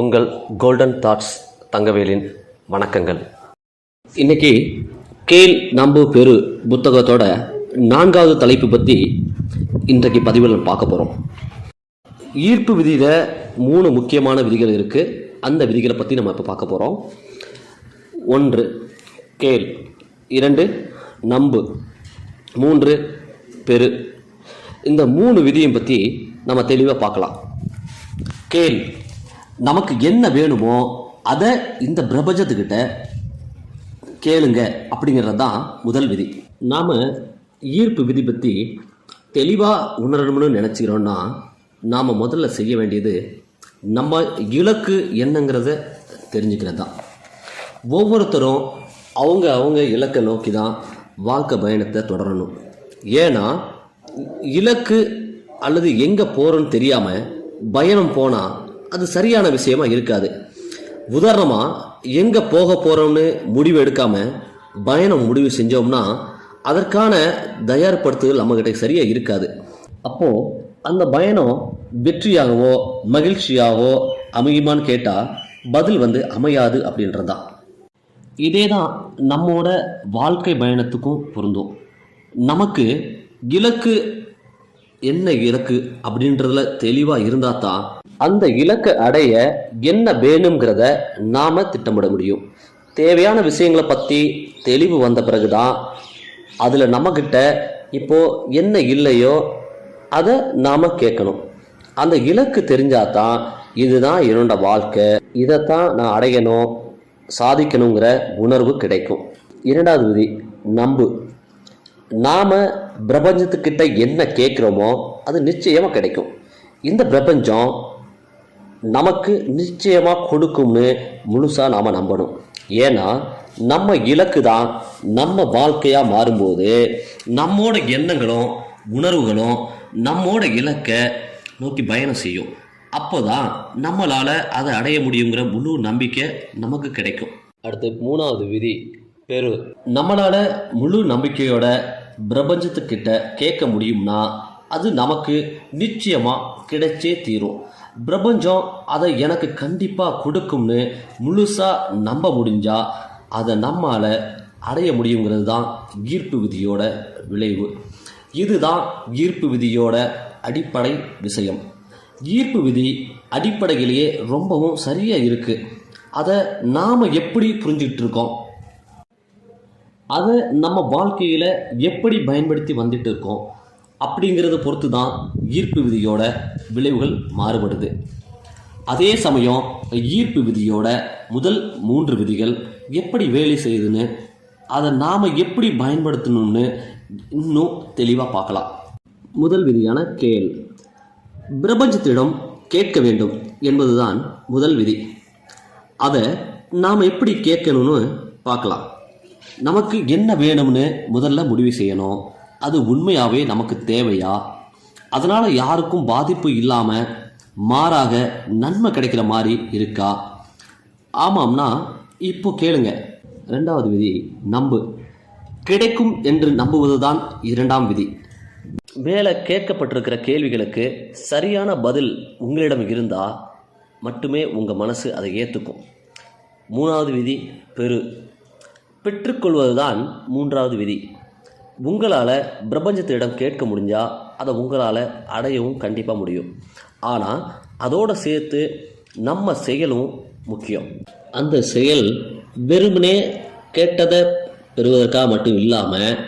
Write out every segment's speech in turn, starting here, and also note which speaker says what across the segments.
Speaker 1: உங்கள் golden thoughts தங்கவேலின் வணக்கங்கள். இன்னைக்கு கேள் நம்பு பெரு புத்தகத்தோட நான்காவது தலைப்பு பற்றி இன்றைக்கு பதிவில் பார்க்க போகிறோம் ஈர்ப்பு விதியில் மூணு முக்கியமான விதிகள் இருக்குது அந்த விதிகளை பற்றி நம்ம இப்போ பார்க்க போகிறோம் ஒன்று கேள் இரண்டு நம்பு. மூன்று பெரு. இந்த மூணு விதியும் பற்றி நம்ம தெளிவாக பார்க்கலாம். கேள் நமக்கு என்ன வேணுமோ அதை இந்த பிரபஞ்சத்துக்கிட்ட கேளுங்க அப்படிங்கிறது தான் முதல் விதி. நாம் ஈர்ப்பு விதி பற்றி தெளிவாக உணரணும்னு நினச்சிக்கிறோன்னா நாம் முதல்ல செய்ய வேண்டியது நம்ம இலக்கு என்னங்கிறத தெரிஞ்சுக்கிறது தான் ஒவ்வொருத்தரும் அவங்க அவங்க இலக்கை நோக்கி தான் வாழ்க்கை பயணத்தை தொடரணும். ஏன்னா இலக்கு அல்லது எங்கே போகிறோன்னு தெரியாமல் பயணம் போனால் அது சரியான விஷயமா இருக்காது. உதாரணமாக எங்கே போக போகிறோம்னு முடிவு எடுக்காமல் பயணம் முடிவு செஞ்சோம்னா அதற்கான தயார்படுத்துதல் நம்மக்கிட்ட சரியாக இருக்காது. அப்போது அந்த பயணம் வெற்றியாகவோ மகிழ்ச்சியாகவோ அமையுமான்னு கேட்டால் பதில் வந்து அமையாது அப்படின்றதான் இதே தான் நம்மோட வாழ்க்கை பயணத்துக்கும் பொருந்தும். நமக்கு இலக்கு என்ன இலக்கு அப்படின்றதுல தெளிவாக இருந்தால் தான் அந்த இலக்கை அடைய என்ன வேணுங்கிறத நாம் திட்டமிட முடியும். தேவையான விஷயங்களை பற்றி தெளிவு வந்த பிறகு தான் அதில் நம்மக்கிட்ட இப்போது என்ன இல்லையோ அதை நாம் கேட்கணும். அந்த இலக்கு தெரிஞ்சாதான் இதுதான் என்னோட வாழ்க்கை. இதைத்தான் நான் அடையணும் சாதிக்கணுங்கிற உணர்வு கிடைக்கும். இரண்டாவது விதி நம்பு. நாம் பிரபஞ்சத்துக்கிட்ட என்ன கேட்குறோமோ அது நிச்சயமாக கிடைக்கும். இந்த பிரபஞ்சம் நமக்கு நிச்சயமாக கொடுக்கும்னு முழுசாக நாம் நம்பணும். ஏன்னா நம்ம இலக்கு தான் நம்ம வாழ்க்கையாக மாறும்போது நம்மோட எண்ணங்களும் உணர்வுகளும் நம்மோட இலக்கை நோக்கி பயணம் செய்யும். அப்போ தான் நம்மளால் அதை அடைய முடியுங்கிற முழு நம்பிக்கை நமக்கு கிடைக்கும். அடுத்து மூணாவது விதி பெரு நம்மளால் முழு நம்பிக்கையோட பிரபஞ்சத்துக்கிட்ட கேட்க முடியும்னா அது நமக்கு நிச்சயமாக கிடைச்சே தீரும். பிரபஞ்சம் அதை எனக்கு கண்டிப்பாக கொடுக்கும்னு முழுசாக நம்ப முடிஞ்சா அதை நம்மால் அடைய முடியுங்கிறது தான் ஈர்ப்பு விதியோட விளைவு. இதுதான் ஈர்ப்பு விதியோட அடிப்படை விஷயம். ஈர்ப்பு விதி அடிப்படையிலேயே ரொம்பவும் சரியாக இருக்குது அதை நாம் எப்படி புரிஞ்சுக்கிட்டு இருக்கோம்? அதை நம்ம வாழ்க்கையில் எப்படி பயன்படுத்தி வந்துட்டு இருக்கோம் அப்படிங்கிறத பொறுத்து தான் ஈர்ப்பு விதியோட விளைவுகள் மாறுபடுது. அதே சமயம் ஈர்ப்பு விதியோட முதல் மூன்று விதிகள் எப்படி வேலை செய்யுதுன்னு அதை நாம் எப்படி பயன்படுத்தணும்னு இன்னும் தெளிவாக பார்க்கலாம். முதல் விதியான கேள். பிரபஞ்சத்திடம் கேட்க வேண்டும் என்பதுதான் முதல் விதி. அதை நாம் எப்படி கேட்கணும்னு பார்க்கலாம். நமக்கு என்ன வேணும்னு முதல்ல முடிவு செய்யணும். அது உண்மையாகவே நமக்கு தேவையா? அதனால் யாருக்கும் பாதிப்பு இல்லாமல் மாறாக நன்மை கிடைக்கிற மாதிரி இருக்கா? ஆமாம்னா இப்போ கேளுங்க. ரெண்டாவது விதி நம்பு. கிடைக்கும் என்று நம்புவது தான் இரண்டாம் விதி. மேலே கேட்கப்பட்டிருக்கிற கேள்விகளுக்கு சரியான பதில் உங்களிடம் இருந்தால் மட்டுமே உங்கள் மனசு அதை ஏற்றுக்கும் மூணாவது விதி பெரு. பெற்றுக்கொள்வது தான் மூன்றாவது விதி. உங்களால் பிரபஞ்சத்திடம் கேட்க முடிஞ்சால் அதை உங்களால் அடையவும் கண்டிப்பாக முடியும். ஆனால் அதோடு சேர்த்து நம்ம செயலும் முக்கியம். அந்த செயல் வெறுமனே கேட்டதை பெறுவதற்காக மட்டும் இல்லாமல்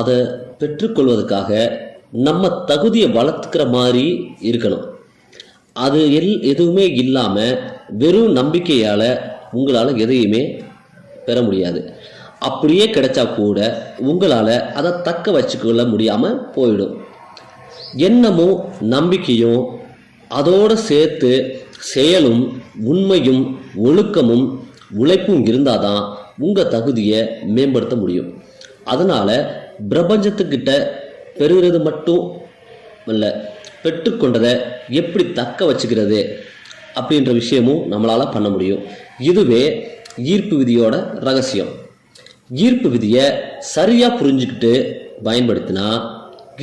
Speaker 1: அதை பெற்றுக்கொள்வதற்காக நம்ம தகுதியை வளர்த்துக்கிற மாதிரி இருக்கணும். அது எல் எதுவுமே இல்லாமல் வெறும் நம்பிக்கையால் உங்களால் எதையுமே பெற முடியாது. அப்படியே கிடைச்சா கூட உங்களால் அதை தக்க வச்சுக்கொள்ள முடியாமல் போயிடும். எண்ணமும் நம்பிக்கையும் அதோடு சேர்த்து செயலும் உண்மையும் ஒழுக்கமும் உழைப்பும் இருந்தால் தான் உங்கள் தகுதியை மேம்படுத்த முடியும். அதனால் பிரபஞ்சத்துக்கிட்ட பெறுகிறது மட்டும் இல்லை பெற்றுக்கொண்டதை எப்படி தக்க வச்சுக்கிறது அப்படின்ற விஷயமும் நம்மளால் பண்ண முடியும். இதுவே ஈர்ப்பு விதியோட ரகசியம். ஈர்ப்பு விதியை சரியாக புரிஞ்சுக்கிட்டு பயன்படுத்தினா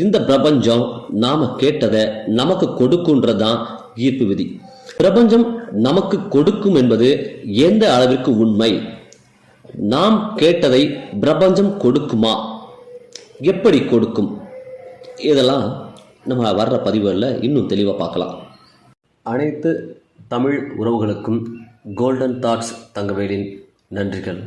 Speaker 1: இந்த பிரபஞ்சம் நாம் கேட்டதை நமக்கு கொடுக்குன்றது தான் ஈர்ப்பு விதி. பிரபஞ்சம் நமக்கு கொடுக்கும் என்பது எந்த அளவிற்கு உண்மை? நாம் கேட்டதை பிரபஞ்சம் கொடுக்குமா? எப்படி கொடுக்கும்? இதெல்லாம் நம்ம வர்ற பதிவுகளில் இன்னும் தெளிவாக பார்க்கலாம். அனைத்து தமிழ் உறவுகளுக்கும் கோல்டன் தாட்ஸ் தங்கவேலின் நன்றிகள்.